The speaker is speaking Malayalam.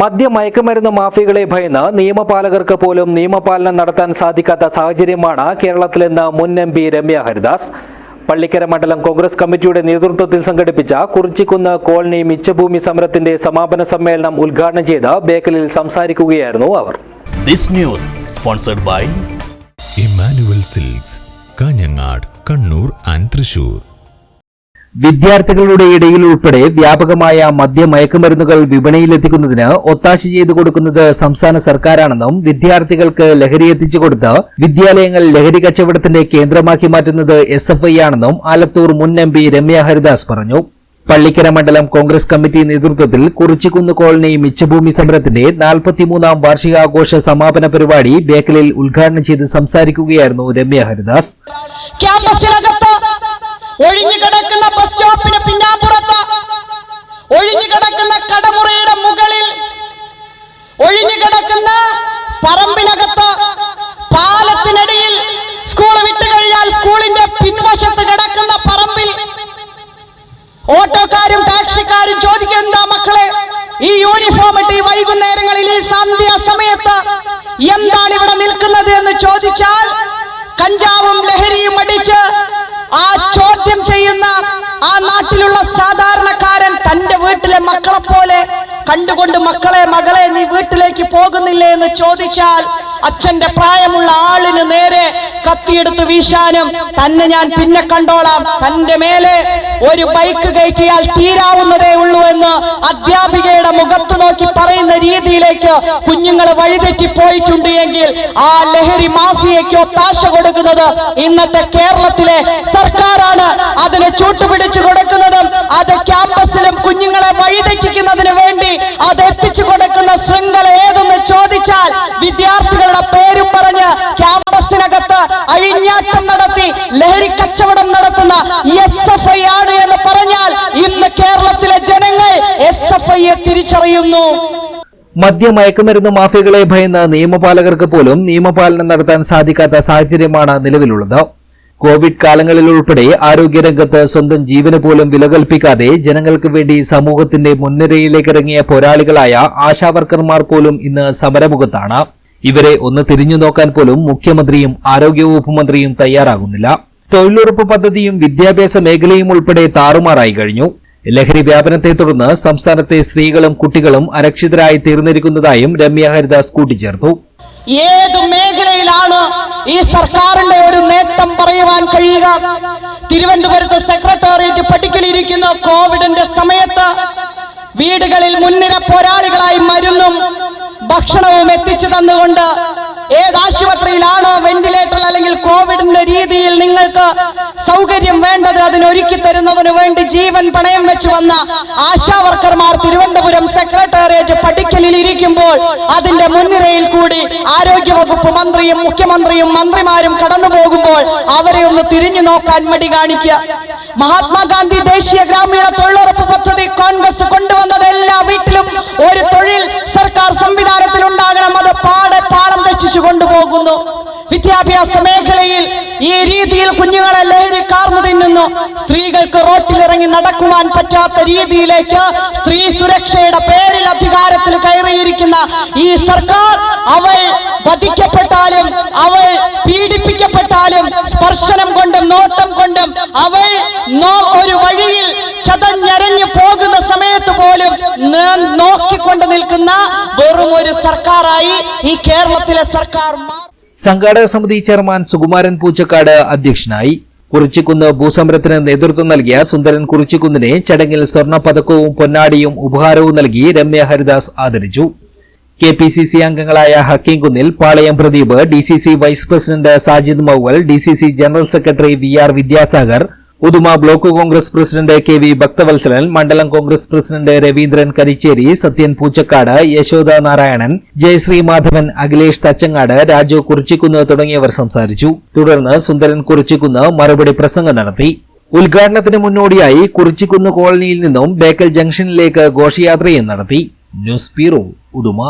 മദ്യ മയക്കുമരുന്ന് മാഫിയകളെ ഭയന്ന് നിയമപാലകർക്ക് പോലും നിയമപാലനം നടത്താൻ സാധിക്കാത്ത സാഹചര്യമാണ് കേരളത്തിലെന്ന് മുൻ എം പി രമ്യ ഹരിദാസ്. പള്ളിക്കര മണ്ഡലം കോൺഗ്രസ് കമ്മിറ്റിയുടെ നേതൃത്വത്തിൽ സംഘടിപ്പിച്ച കുറിച്ചിക്കുന്ന് കോളനി മിച്ചഭൂമി സമരത്തിന്റെ സമാപന സമ്മേളനം ഉദ്ഘാടനം ചെയ്ത് ബേക്കലിൽ സംസാരിക്കുകയായിരുന്നു അവർ. This news sponsored by Emmanuel silks Kanhangad Kannur and Thrissur വിദ്യാർത്ഥികളുടെ ഇടയിൽ ഉൾപ്പെടെ വ്യാപകമായ മദ്യമയക്കുമരുന്നുകൾ വിപണിയിലെത്തിക്കുന്നതിന് ഒത്താശ ചെയ്തു കൊടുക്കുന്നത് സംസ്ഥാന സർക്കാരാണെന്നും വിദ്യാർത്ഥികൾക്ക് ലഹരി എത്തിച്ചു കൊടുത്ത് വിദ്യാലയങ്ങൾ ലഹരി കച്ചവടത്തിന്റെ കേന്ദ്രമാക്കി മാറ്റുന്നത് എസ് എഫ് ഐ ആണെന്നും ആലത്തൂർ മുൻ എം പി രമ്യ ഹരിദാസ് പറഞ്ഞു. പള്ളിക്കര മണ്ഡലം കോൺഗ്രസ് കമ്മിറ്റി നേതൃത്വത്തിൽ കുറിച്ചിക്കുന്ന് കോളനി മിച്ചഭൂമി സമരത്തിന്റെ നാൽപ്പത്തിമൂന്നാം വാർഷികാഘോഷ സമാപന പരിപാടി ബേക്കലിൽ ഉദ്ഘാടനം ചെയ്ത് സംസാരിക്കുകയായിരുന്നു രമ്യ ഹരിദാസ്. ക്യാമ്പസിനകത്ത് ഓട്ടോക്കാരും ടാക്സിക്കാരും ചോദിക്കുന്ന മക്കളെ ഈ യൂണിഫോം ഇട്ട് ഈ വൈകുന്നേരങ്ങളിൽ ഈ സന്ധ്യ സമയത്ത് എന്താണ് ഇവിടെ നിൽക്കുന്നത് എന്ന് ചോദിച്ചാൽ കഞ്ചാവും ലഹരിയും അടിച്ച് ആ ചോദ്യം ചെയ്യുന്ന ആ നാട്ടിലുള്ള സാധാരണക്കാരൻ തന്റെ വീട്ടിലെ മക്കളെ പോലെ കണ്ടുകൊണ്ട് മക്കളെ മകളെ നീ വീട്ടിലേക്ക് പോകുന്നില്ലേ? എന്ന് ചോദിച്ചാൽ അച്ഛന്റെ പ്രായമുള്ള ആളിന് നേരെ കത്തിയെടുത്ത് വീശാനും തന്നെ ഞാൻ പിന്നെ കണ്ടോളാം. തന്റെ മേലെ ഒരു ബൈക്ക് കയറ്റിയാൽ തീരാവുന്നതേ ഉള്ളൂ എന്ന് അധ്യാപികയുടെ മുഖത്ത് നോക്കി പറയുന്ന രീതിയിലേക്ക് കുഞ്ഞുങ്ങൾ വഴിതെറ്റി പോയിട്ടുണ്ട് എങ്കിൽ ആ ലഹരി മാഫിയയ്ക്ക് ഒത്താശ കൊടുക്കുന്നത് ഇന്നത്തെ കേരളത്തിലെ സർക്കാരാണ്. അതിനെ ചൂട്ടുപിടിച്ചു കൊടുക്കുന്നതും അത് ക്യാമ്പസിലും കുഞ്ഞുങ്ങളെ വഴിതെറ്റിക്കുന്നതിന് വേണ്ടി അത് എത്തിച്ചു കൊടുക്കുന്ന ശൃംഖല ഏതെന്ന് വിദ്യാർത്ഥികളുടെ പേരും പറഞ്ഞ് ക്യാമ്പസിനകത്ത് അഴിഞ്ഞാട്ടം നടത്തി ലഹരി കച്ചവടം നടത്തുന്ന എസ് എഫ് ഐ ആണ് എന്ന് പറഞ്ഞാൽ ഇന്ന് കേരളത്തിലെ ജനങ്ങൾ എസ് എഫ് ഐയെ തിരിച്ചറിയുന്നു. മദ്യമയക്കുമരുന്ന് മാഫിയകളെ ഭയന്ന് നിയമപാലകർക്ക് പോലും നിയമപാലനം നടത്താൻ സാധിക്കാത്ത സാഹചര്യമാണ് നിലവിലുള്ളത്. കോവിഡ് കാലങ്ങളിൽ ഉൾപ്പെടെ ആരോഗ്യരംഗത്ത് സ്വന്തം ജീവന് പോലും വിലകൽപ്പിക്കാതെ ജനങ്ങൾക്ക് വേണ്ടി സമൂഹത്തിന്റെ മുൻനിരയിലേക്ക് ഇറങ്ങിയ പോരാളികളായ ആശാവർക്കർമാർ പോലും ഇന്ന് സമരമുഖത്താണ്. ഇവരെ ഒന്ന് തിരിഞ്ഞു നോക്കാൻ പോലും മുഖ്യമന്ത്രിയും ആരോഗ്യവകുപ്പ് മന്ത്രിയും തയ്യാറാകുന്നില്ല. തൊഴിലുറപ്പ് പദ്ധതിയും വിദ്യാഭ്യാസ മേഖലയും ഉൾപ്പെടെ താറുമാറായി കഴിഞ്ഞു. ലഹരി വ്യാപനത്തെ തുടർന്ന് സംസ്ഥാനത്തെ സ്ത്രീകളും കുട്ടികളും അരക്ഷിതരായി തീർന്നിരിക്കുന്നതായും രമ്യ ഹരിദാസ് കൂട്ടിച്ചേർത്തു. ഏത് മേഖലയിലാണ് ഈ സർക്കാരിന്റെ ഒരു നേട്ടം പറയുവാൻ കഴിയുക? തിരുവനന്തപുരത്ത് സെക്രട്ടേറിയറ്റ് പട്ടിക്കലിരിക്കുന്ന കോവിഡിന്റെ സമയത്ത് വീടുകളിൽ മുൻനിര പോരാളികളായി മരുന്നും ഭക്ഷണവും എത്തിച്ചു തന്നുകൊണ്ട് ഏത് ആശുപത്രിയിലാണോ വെന്റിലേറ്റർ അല്ലെങ്കിൽ കോവിഡിന്റെ രീതിയിൽ നിങ്ങൾക്ക് സൗകര്യം വേണ്ടത് അതിനൊരുക്കി തരുന്നതിന് വേണ്ടി ജീവൻ പണയം വെച്ച് വന്ന ആശാവർക്കർമാർ തിരുവനന്തപുരം സെക്രട്ടേറിയറ്റ് പടിക്കലിൽ ഇരിക്കുമ്പോൾ അതിന്റെ മുൻനിരയിൽ കൂടി ആരോഗ്യവകുപ്പ് മന്ത്രിയും മുഖ്യമന്ത്രിയും മന്ത്രിമാരും കടന്നു പോകുമ്പോൾ അവരെ ഒന്ന് തിരിഞ്ഞു നോക്കാൻ മടി കാണിക്കുക. മഹാത്മാഗാന്ധി ദേശീയ ഗ്രാമീണ തൊഴിലുറപ്പ് പദ്ധതി കോൺഗ്രസ് കൊണ്ടുവന്നത് കൊണ്ടുപോകുന്നു വിദ്യാഭ്യാസ മേഖലയിൽ ഈ രീതിയിൽ കുഞ്ഞുങ്ങളെ ലഹരി കാർന്നു തിന്നുന്നു. സ്ത്രീകൾക്ക് റോട്ടിലിറങ്ങി നടക്കുവാൻ പറ്റാത്ത രീതിയിലേക്ക് സ്ത്രീ സുരക്ഷയുടെ പേരിൽ അധികാരത്തിൽ കയറിയിരിക്കുന്ന ഈ സർക്കാർ അവൾ വധിക്കപ്പെട്ടാലും അവൾ പീഡിപ്പിക്കപ്പെട്ടാലും സ്പർശനം കൊണ്ടും നോട്ടം കൊണ്ടും അവൾ ഒരു വഴിയിൽ ചതഞ്ഞരഞ്ഞു പോകുന്ന സമയത്ത് പോലും നോക്കിക്കൊണ്ട് നിൽക്കുന്ന വെറും ഒരു സർക്കാരായി ഈ കേരളത്തിലെ സർക്കാർ സംഘാടക സമിതി ചെയർമാൻ സുകുമാരൻ പൂച്ചക്കാട് അധ്യക്ഷനായി കുറിച്ചിക്കുന്ന് ഭൂസമരത്തിന് നേതൃത്വം നൽകിയ സുന്ദരൻ കുറിച്ചിക്കുന്നിനെ ചടങ്ങിൽ സ്വർണ പതക്കവും പൊന്നാടിയും ഉപഹാരവും നൽകി രമ്യ ഹരിദാസ് ആദരിച്ചു. കെ പി സി സി അംഗങ്ങളായ Hakeem Kunnil Palayam Pradeep D C C vice president Sajid Mouval D C C general secretary V R Vidyasagar Uduma block Congress president K V Bhakthavatsalan മണ്ഡലം കോൺഗ്രസ് പ്രസിഡന്റ് രവീന്ദ്രൻ കരിച്ചേരി സത്യൻ പൂച്ചക്കാട് യശോദ നാരായണൻ ജയശ്രീ മാധവൻ അഖിലേഷ് തച്ചങ്ങാട് രാജു കുറിച്ചിക്കുന്ന് തുടങ്ങിയവർ സംസാരിച്ചു. തുടർന്ന് സുന്ദരൻ കുറിച്ചിക്കുന്ന് മറുപടി പ്രസംഗം നടത്തി. ഉദ്ഘാടനത്തിന് മുന്നോടിയായി കുറിച്ചിക്കുന്ന് കോളനിയിൽ നിന്നും ബേക്കൽ ജംഗ്ഷനിലേക്ക് ഘോഷയാത്രയും നടത്തി. News bureau Uduma.